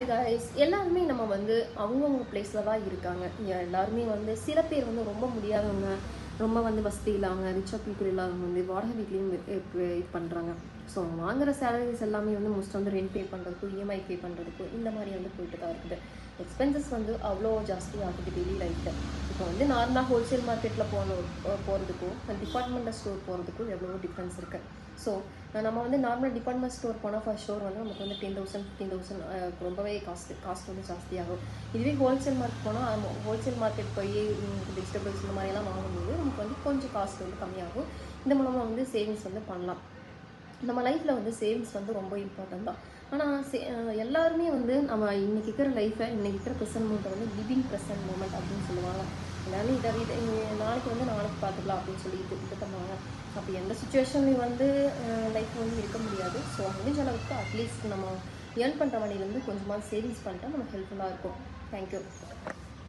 Guys எல்லாருமே நம்ம வந்து அவங்கவுங்க பிளேஸில் தான் இருக்காங்க. எல்லாருமே வந்து சில பேர் வந்து ரொம்ப முடியாதவங்க. ரொம்ப வந்து வசதி இல்லாதவங்க ரிச்சாக பீப்புள் இல்லாதவங்க வந்து வாடகை வீட்லேயும் இது பண்ணுறாங்க ஸோ வாங்குகிற சேலரிஸ் எல்லாமே வந்து மோஸ்ட் வந்து ரெண்ட் பே பண்ணுறதுக்கும் இஎம்ஐ பே பண்ணுறதுக்கும் இந்த மாதிரி வந்து போயிட்டு தான் இருக்குது. எக்ஸ்பென்சஸ் வந்து அவ்வளோ ஜாஸ்தி ஆகுது டெய்லி லைஃப்பில் இப்போ வந்து நார்மலாக ஹோல்சேல் மார்க்கெட்டில் போன போகிறதுக்கும் டிபார்ட்மெண்டல் ஸ்டோர் போகிறதுக்கும் எவ்வளோ டிஃப்ரென்ஸ் இருக்குது ஸோ நம்ம வந்து நார்மல் டிபார்ட்மெண்ட் ஸ்டோர் போனால் ஃபர்ஸ்ட் ஸ்டோர் வந்து நமக்கு வந்து டென் தௌசண்ட் ஃபிஃப்டீன் தௌசண்ட் ரொம்பவே காஸ்ட் காஸ்ட் வந்து ஜாஸ்தியாகும். இதுவே ஹோல்சேல் மார்க்கெட் போனால் ஹோல்சேல் மார்க்கெட் போய் வெஜிடபிள்ஸ் இந்த மாதிரிலாம் வாங்கும்போது நமக்கு வந்து கொஞ்சம் காஸ்ட் வந்து கம்மியாகும். இந்த மூலமாக வந்து சேவிங்ஸ் வந்து பண்ணலாம். நம்ம லைஃப்பில் வந்து சேவிங்ஸ் வந்து ரொம்ப இம்பார்ட்டன்ட் தான். ஆனால் சே எல்லாருமே வந்து நம்ம இன்றைக்கி இருக்கிற லைஃப்பை இன்றைக்கி இருக்கிற ப்ரெசன்ட் மூமெண்ட்டை வந்து லிவிங் ப்ரெசன்ட் மூமெண்ட் அப்படின்னு சொல்லுவாங்க. எல்லாமே இதை இதை நாளைக்கு வந்து நாளைக்கு பார்த்துக்கலாம் அப்படின்னு சொல்லி இது இது பண்ணுவாங்க. அப்போ எந்த சுச்சுவேஷன்லையும் வந்து லைஃப் வந்து இருக்க முடியாது. ஸோ முடிஞ்ச அளவுக்கு அட்லீஸ்ட் நம்ம ஏர்ன் பண்ணுற மணிலேருந்து கொஞ்சமாக சேவிங்ஸ் பண்ணிட்டா நமக்கு ஹெல்ப்ஃபுல்லாக இருக்கும். தேங்க்யூ